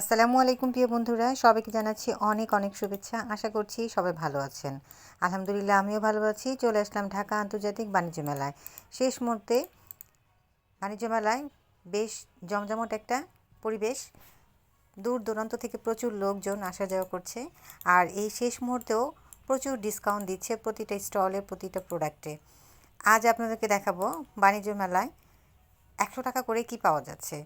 আসসালামু আলাইকুম প্রিয় বন্ধুরা, সবাইকে জানাচ্ছি অনেক অনেক শুভেচ্ছা। আশা করছি সবাই ভালো আছেন। আলহামদুলিল্লাহ, আমিও ভালো আছি। চলে আসলাম ঢাকা আন্তর্জাতিক বাণিজ্য মেলায়। শেষ মুহূর্তে বাণিজ্য মেলায় বেশ জমজমট একটা পরিবেশ। দূর দূরান্ত থেকে প্রচুর লোকজন আসা যাওয়া করছে। আর এই শেষ মুহূর্তেও প্রচুর ডিসকাউন্ট দিচ্ছে প্রতিটা স্টলে প্রতিটা প্রোডাক্টে আজ আপনাদেরকে দেখাবো বাণিজ্য মেলায় একশো টাকা করে কি পাওয়া যাচ্ছে।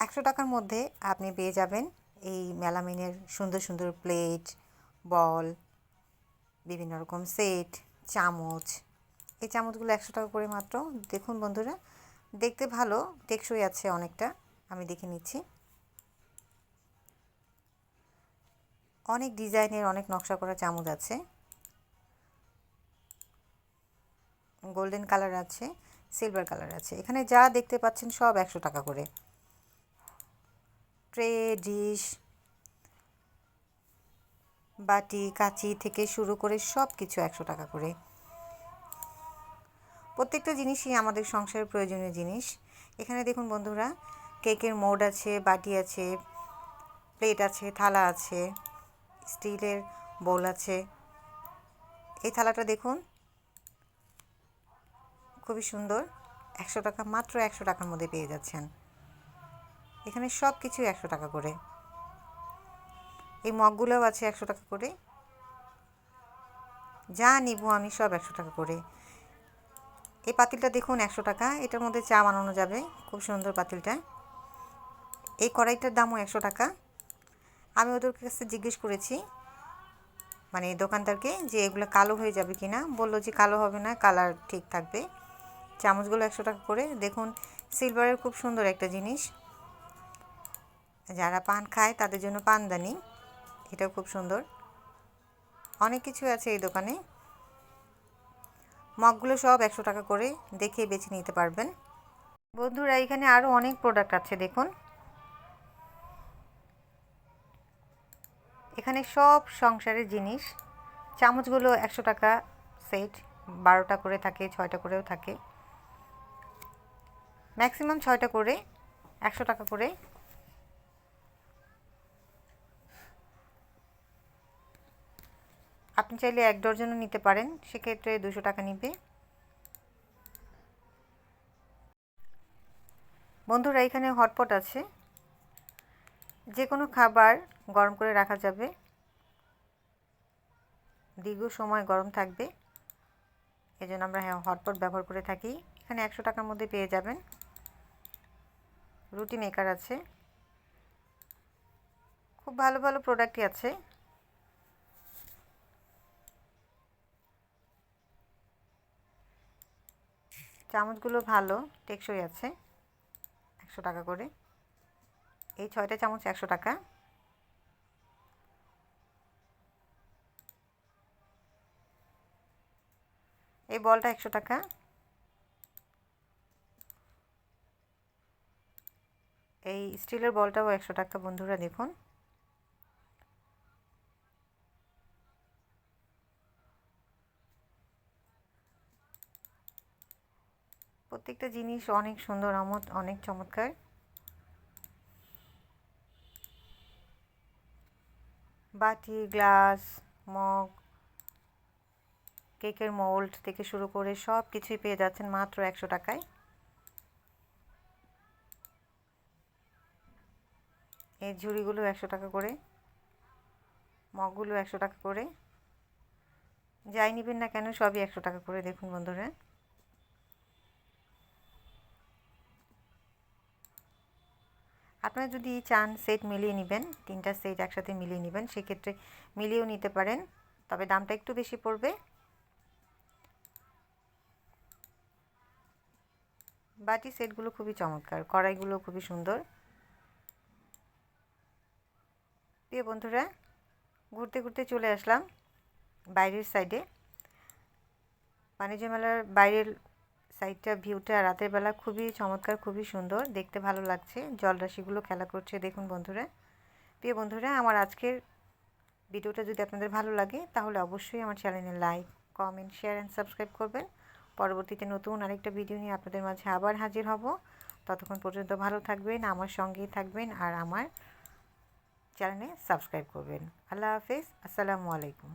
একশো টাকার মধ্যে আপনি পেয়ে যাবেন এই মেলামিনের সুন্দর সুন্দর প্লেট, বল, বিভিন্ন রকম সেট, চামচ। এই চামচগুলো একশো টাকা করে মাত্র। দেখুন বন্ধুরা, দেখতে ভালো, টেকসই আছে অনেকটা। আমি দেখে নিচ্ছি। অনেক ডিজাইনের অনেক নকশা করা চামচ আছে। গোল্ডেন কালার আছে, সিলভার কালার আছে। এখানে যা দেখতে পাচ্ছেন সব একশো টাকা করে। ট্রে ডিশ, বাটি, কাচি থেকে শুরু করে সব কিছু একশো টাকা করে। প্রত্যেকটা জিনিসই আমাদের সংসারের প্রয়োজনীয় জিনিস। এখানে দেখুন বন্ধুরা, কেকের মোড আছে, বাটি আছে, প্লেট আছে, থালা আছে, স্টিলের বোল আছে। এই থালাটা দেখুন, খুবই সুন্দর। একশো টাকা, মাত্র একশো টাকার মধ্যে পেয়ে যাচ্ছেন। এখানে সব কিছু একশো টাকা করে। এই মগগুলোও আছে একশো টাকা করে। যা নিব আমি সব একশো টাকা করে। এই পাতিলটা দেখুন একশো টাকা, এটার মধ্যে চা বানানো যাবে, খুব সুন্দর পাতিলটা। এই কড়াইটার দামও একশো টাকা। আমি ওদের কাছে জিজ্ঞেস করেছি মানে দোকানদারকে যে এগুলো কালো হয়ে যাবে কি না বলল যে কালো হবে না, কালার ঠিক থাকবে। চামচগুলো একশো টাকা করে। দেখুন সিলভারের খুব সুন্দর একটা জিনিস। যারা পান খায় তাদের জন্য পানদানি। এটাও খুব সুন্দর। অনেক কিছু আছে এই দোকানে। মগগুলো সব একশো টাকা করে দেখে বেছে নিতে পারবেন। বন্ধুরা, এখানে আরও অনেক প্রোডাক্ট আছে, দেখুন। এখানে সব সংসারের জিনিস। চামচগুলো একশো টাকা সেট, বারোটা করে থাকে, ছয়টা করেও থাকে। ম্যাক্সিমাম ছয়টা করে, একশো টাকা করে আপনি চাইলে এক ডজনও নিতে পারেন, সেক্ষেত্রে দুশো টাকা নিবে। বন্ধুরা, এখানে হটপট আছে। যে কোনো খাবার গরম করে রাখা যাবে। দীর্ঘ সময় গরম থাকবে। এই জন্য আমরা হটপট ব্যবহার করে থাকি। এখানে একশো টাকার মধ্যে পেয়ে যাবেন। রুটি মেকার আছে। খুব ভালো ভালো প্রোডাক্টই আছে। চামচগুলো ভালো, টেকসই আছে, একশো টাকা করে। এই ছয়টা চামচ একশো টাকা। এই বলটা একশো টাকা। এই স্টিলের বলটাও একশো টাকা, বন্ধুরা দেখুন। প্রত্যেকটা জিনিস অনেক সুন্দর, আমদ, অনেক চমৎকার। বাটি, গ্লাস, মগ, কেকের মোল্ড থেকে শুরু করে সব কিছুই পেয়ে যাচ্ছেন মাত্র একশো টাকায়। এই ঝুড়িগুলো একশো টাকা করে, মগগুলো একশো টাকা করে। যাই নেবেন না কেন, সবই একশো টাকা করে, দেখুন বন্ধুরা। আপনারা যদি চান সেট মিলিয়ে নেবেন, তিনটা সেট একসাথে মিলিয়ে নেবেন, সেক্ষেত্রে মিলিয়েও নিতে পারেন। তবে দামটা একটু বেশি পড়বে। বাটি সেটগুলো খুবই চমৎকার, কড়াইগুলো খুবই সুন্দর। প্রিয় বন্ধুরা, ঘুরতে ঘুরতে চলে আসলাম বাইরের সাইডে বাণিজ্য মেলার বাইরের সাইডটা ভিউটা রাতের বেলা খুবই চমৎকার, খুবই সুন্দর। দেখতে ভালো লাগছে। জলরাশিগুলো খেলা করছে, দেখুন বন্ধুরা। প্রিয় বন্ধুরা, আমার আজকের ভিডিওটা যদি আপনাদের ভালো লাগে, তাহলে অবশ্যই আমার চ্যানেলে like, comment, share and subscribe করবেন। পরবর্তীতে নতুন আরেকটা ভিডিও নিয়ে আপনাদের মাঝে আবার হাজির হব। ততক্ষণ পর্যন্ত ভালো থাকবেন, আমার সঙ্গেই থাকবেন আর আমার চ্যানেলে সাবস্ক্রাইব করবেন। আল্লাহ হাফেজ, আসসালামু আলাইকুম।